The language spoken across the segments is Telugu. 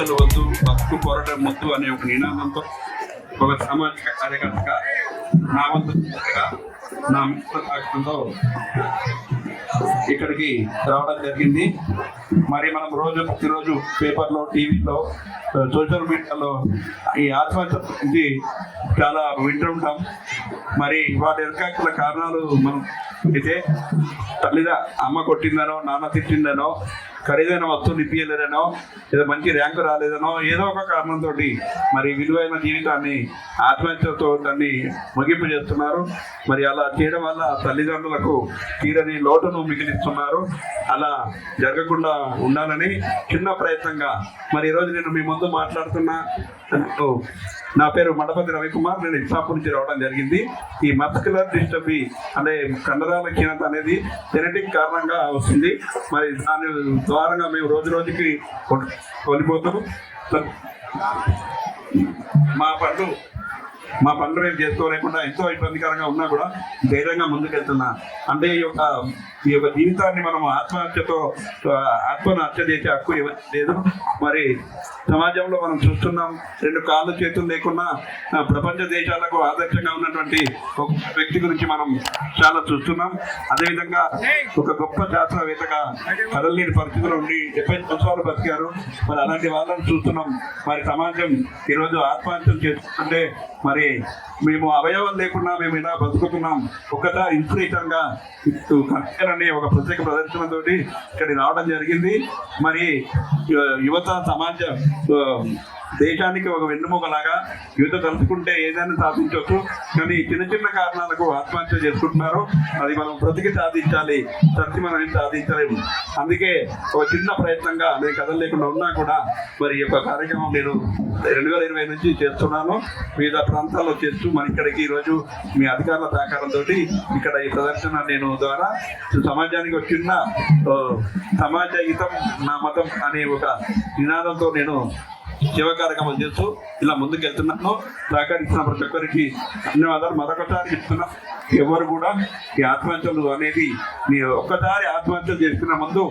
వద్దు బతుకు పోరాటం వద్దు అనే ఒక నినాదంతో ఒక సామాజిక కార్యకర్తగా నా వంతుగా నా మిత్ర సాక్షంతో ఇక్కడికి రావడం జరిగింది. మరి మనం రోజు ప్రతిరోజు పేపర్లో టీవీలో సోషల్ మీడియాలో ఈ ఆత్మహత్య గురించి చాలా వింటుంటాం మరి వాటి వెనకాల కారణాలు మనం అయితే తల్లిదా అమ్మ కొట్టిందనో నాన్న తిట్టిందనో ఖరీదైన వస్తువులు ఇప్పించలేదనో లేదా మంచి ర్యాంకు రాలేదనో ఏదో ఒక కారణంతో మరి విలువైన జీవితాన్ని ఆత్మహత్యతో దాన్ని ముగింపు చేస్తున్నారు. మరి అలా చేయడం వల్ల తల్లిదండ్రులకు తీరని లోటును మిగిలిస్తున్నారు. అలా జరగకుండా ఉండాలని చిన్న ప్రయత్నంగా మరి ఈరోజు నేను మీ ముందు మాట్లాడుతున్నా. ఓ, నా పేరు మండపతి రవికుమార్. నేను ఇచ్చాపూర్ నుంచి రావడం జరిగింది. ఈ మస్కులర్ డిస్టర్బీ అంటే కండరాల క్షీణత అనేది జెనెటిక్ కారణంగా వస్తుంది. మరి దాని ద్వారంగా మేము రోజు రోజుకి కొనిపోతాము మా పండు మా పనులు మేము చేసుకోలేకుండా ఎంతో ఇబ్బందికరంగా ఉన్నా కూడా ధైర్యంగా ముందుకెళ్తున్నా. అంటే ఈ యొక్క ఈ యొక్క జీవితాన్ని మనం ఆత్మహత్యతో ఆత్మను హత్య చేసే హక్కు లేదు. మరి సమాజంలో మనం చూస్తున్నాం రెండు కాళ్ళు చేతులు లేకున్నా ప్రపంచ దేశాలకు ఆదర్శంగా ఉన్నటువంటి ఒక వ్యక్తి గురించి మనం చాలా చూస్తున్నాం. అదేవిధంగా ఒక గొప్ప శాస్త్రవేత్తగా కదలలేని పరిస్థితులు ఉండి డెబ్బై సంవత్సరాలు బతికారు. మరి అలాంటి వాళ్ళని చూస్తున్నాం. మరి సమాజం ఈరోజు ఆత్మహత్యలు చేస్తుంటే మరి మేము అవయవాలు లేకుండా మేము ఇలా బతుకుతున్నాం. ఒకటా ఇన్స్పిరేషన్గా ఒక ప్రత్యేక ప్రదర్శనతోటి ఇక్కడ రావడం జరిగింది. మరి యువత సమాజ దేశానికి ఒక వెన్నుముకలాగా యువత తలుచుకుంటే ఏదైనా సాధించవచ్చు కానీ చిన్న చిన్న కారణాలకు ఆత్మహత్య చేసుకుంటున్నారు. అది మనం బ్రతికి సాధించాలి సత్తి మనం సాధించలేము. అందుకే ఒక చిన్న ప్రయత్నంగా నేను కథలు లేకుండా ఉన్నా కూడా మరి యొక్క కార్యక్రమం నేను రెండు వేల ఇరవై నుంచి చేస్తున్నాను. వివిధ ప్రాంతాల్లో చేస్తూ మన ఇక్కడికి ఈరోజు మీ అధికారుల సహకారంతో ఇక్కడ ఈ ప్రదర్శన నేను ద్వారా సమాజానికి ఒక చిన్న సమాజ హితం నా మతం అనే ఒక నినాదంతో నేను శివ కార్యక్రమం చేస్తూ ఇలా ముందుకెళ్తున్నాను సహకరిస్తున్న ప్రతి ఒక్కరికి ధన్యవాదాలు. మరొకసారి చెప్తున్నా ఎవరు కూడా ఈ ఆత్మహత్యలు అనేది నీ ఒక్కసారి ఆత్మహత్యలు చేసుకున్న ముందు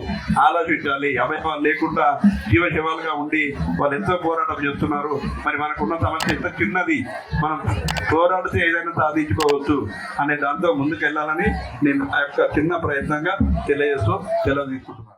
ఆలోచించాలి. అవయవాలు లేకుండా జీవ శివాలుగా ఉండి వాళ్ళు ఎంతో పోరాటం చేస్తున్నారు. మరి మనకున్న సమస్య ఎంత చిన్నది మనం పోరాడితే ఏదైనా సాధించుకోవచ్చు అనే దాంతో ముందుకెళ్ళాలని నేను ఆ యొక్క చిన్న ప్రయత్నంగా తెలియజేస్తూ తెలియజేసుకుంటున్నాను